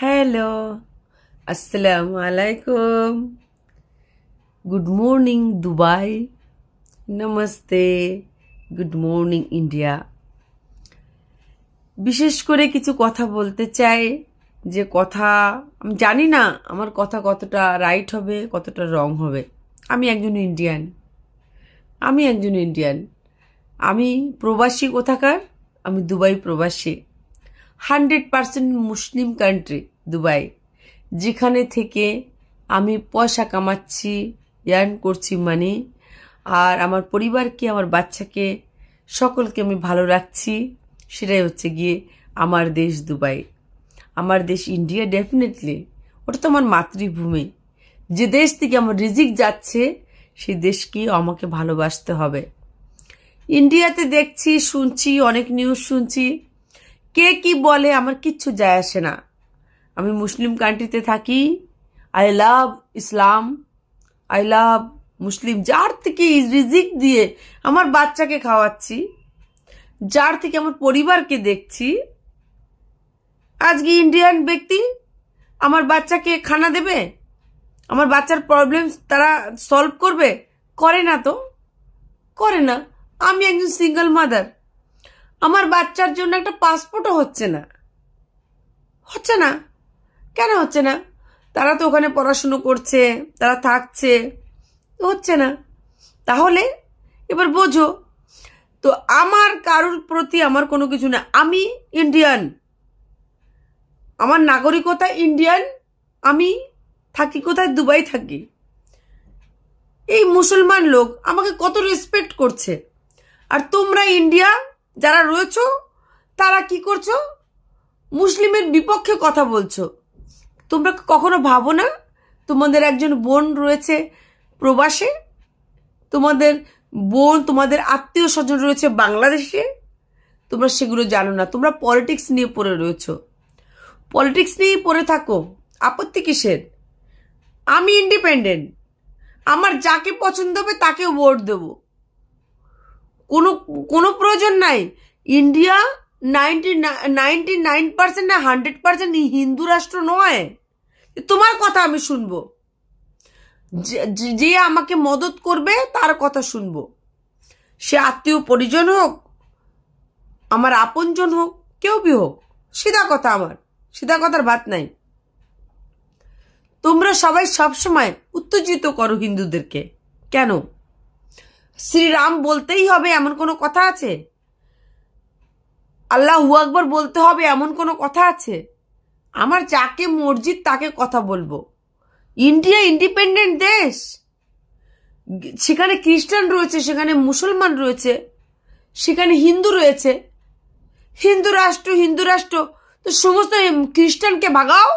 Hello আসসালামু আলাইকুম good morning Dubai নমস্তে গুড মর্নিং ইন্ডিয়া বিশেষ করে কিছু কথা বলতে চাই, যে কথা, আমি জানি না আমার কথা কতটা রাইট হবে, কতটা রং হবে। আমি একজন ইন্ডিয়ান আমি একজন ইন্ডিয়ান আমি প্রবাসী কোথাকার? আমি দুবাই প্রবাসী। Hundred percent Muslim country Dubai, যেখানে থেকে আমি পয়সা কামাচ্ছি ইয়ার্ন করছি মানি আর আমার পরিবারকে, আমার বাচ্চাকে, সকলকে আমি ভালো রাখছি। সেটাই হচ্ছে গিয়ে আমার দেশ দুবাই। আমার দেশ ইন্ডিয়া ডেফিনেটলি ওটা তো আমার মাতৃভূমি। যে দেশ থেকে আমার রিজিক যাচ্ছে, সেই দেশকে আমাকে ভালোবাসতে হবে। ইন্ডিয়াতে দেখছি, শুনছি, অনেক নিউজ শুনছি। কে কি বলে আমার কিচ্ছু যায় আসে না। আমি মুসলিম কান্ট্রিতে থাকি। I love Islam I love মুসলিম যার থেকে রিজিক দিয়ে আমার বাচ্চাকে খাওয়াচ্ছি, যার থেকে আমার পরিবারকে দেখছি, আজকে ইন্ডিয়ান ব্যক্তি আমার বাচ্চাকে খানা দেবে, আমার বাচ্চার প্রবলেম তারা সলভ করবে, করে না তো? করে না। আমি একজন সিঙ্গেল মাদার আমার বাচ্চার জন্য একটা পাসপোর্টও হচ্ছে না। হচ্ছে না। কেন হচ্ছে না? তারা তো ওখানে পড়াশুনো করছে, তারা থাকছে হচ্ছে না। তাহলে এবার বোঝো, তো আমার কারোর প্রতি আমার কোনো কিছু না। আমি ইন্ডিয়ান আমার নাগরিকতা ইন্ডিয়ান আমি থাকি কোথায়? দুবাই থাকি। এই মুসলমান লোক আমাকে কত রেসপেক্ট করছে। আর তোমরা ইন্ডিয়া যারা রয়েছ, তারা কি করছ? মুসলিমের বিপক্ষে কথা বলছো। তোমরা কখনো ভাবো না? তোমাদের একজন বোন রয়েছে প্রবাসে, তোমাদের বোন, তোমাদের আত্মীয় স্বজন রয়েছে বাংলাদেশে, তোমরা সেগুলো জানো না। তোমরা পলিটিক্স নিয়ে পড়ে রয়েছ। পলিটিক্স নিয়েই পড়ে থাকো। আপত্তি কিসের? আমি ইন্ডিপেন্ডেন্ট আমার যাকে পছন্দ হবে তাকেও ভোট দেবো। কোনো কোনো প্রয়োজন নাই। India ninety ninety nine percent না হান্ড্রেড পার্সেন্ট হিন্দু রাষ্ট্র নয়। তোমার কথা আমি শুনব। যে- আমাকে মদত করবে তার কথা শুনব। সে আত্মীয় পরিজন হোক, আমার আপনজন হোক, কেউ বি হোক, সিধা কথা আমার, সিধা কথার ভাত নাই। তোমরা সবাই সবসময় উত্তেজিত করো হিন্দুদেরকে। কেন? শ্রীরাম বলতেই হবে এমন কোনো কথা আছে? আল্লাহ আকবর বলতে হবে এমন কোনো কথা আছে? আমার যাকে মসজিদ তাকে কথা বলব। ইন্ডিয়া ইন্ডিপেন্ডেন্ট দেশ। সেখানে খ্রিস্টান রয়েছে, সেখানে মুসলমান রয়েছে, সেখানে হিন্দু রয়েছে। হিন্দু রাষ্ট্র হিন্দু রাষ্ট্র, তো সমস্ত খ্রিস্টানকে ভাগাও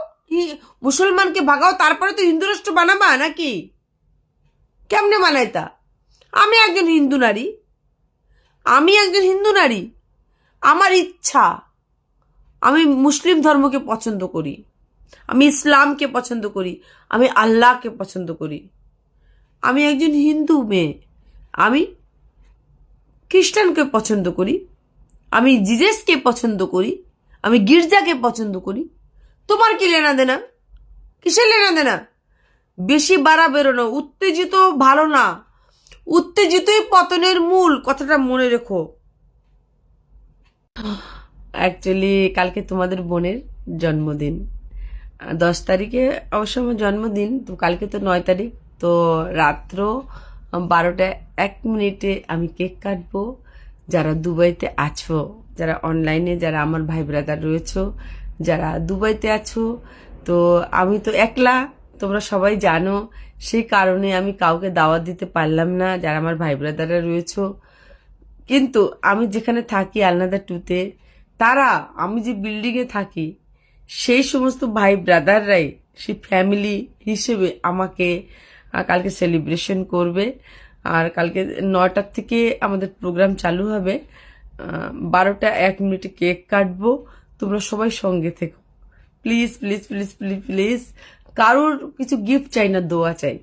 মুসলমানকে ভাগাও, তারপরে তো হিন্দু রাষ্ট্র বানাবা নাকি? কেমনে বানায় তা? আমি একজন হিন্দু নারী। আমি একজন হিন্দু নারী। আমার ইচ্ছা, আমি মুসলিম ধর্মকে পছন্দ করি। আমি ইসলামকে পছন্দ করি। আমি আল্লাহকে পছন্দ করি। আমি একজন হিন্দু মেয়ে। আমি খ্রিস্টানকে পছন্দ করি। আমি জিজেসকে পছন্দ করি। আমি গির্জাকে পছন্দ করি। তোমার কি লেনা দেনা? কিসের লেনা দেনা? বেশি বাড়া বেরোনো, উত্তেজিত ভালো না। উত্তেজিতই পতনের মূল, কথাটা মনে রেখো। অ্যাকচুয়ালি কালকে তোমাদের বোনের জন্মদিন। দশ তারিখে অবশ্য আমার জন্মদিন, তো কালকে তো নয় তারিখ, তো রাত্র বারোটা এক মিনিটে আমি কেক কাটবো। যারা দুবাইতে আছো, যারা অনলাইনে যারা আমার ভাই ব্রাদার রয়েছো, যারা দুবাইতে আছো, তো আমি তো একলা তোমরা সবাই জানো, সেই কারণে আমি কাউকে দাওয়াত দিতে পারলাম না, যারা আমার ভাই ব্রাদাররা রয়েছো। কিন্তু আমি যেখানে থাকি, আলনাদা টুতে তারা, আমি যে বিল্ডিংয়ে থাকি, সেই সমস্ত ভাই ব্রাদাররাই, সেই ফ্যামিলি হিসেবে আমাকে কালকে সেলিব্রেশন করবে। আর কালকে নটার থেকে আমাদের প্রোগ্রাম চালু হবে। বারোটা এক মিনিটে কেক কাটবো। তোমরা সবাই সঙ্গে থেকো। Please please please please please কারোর কিছু গিফট চাই না দোয়া চাই।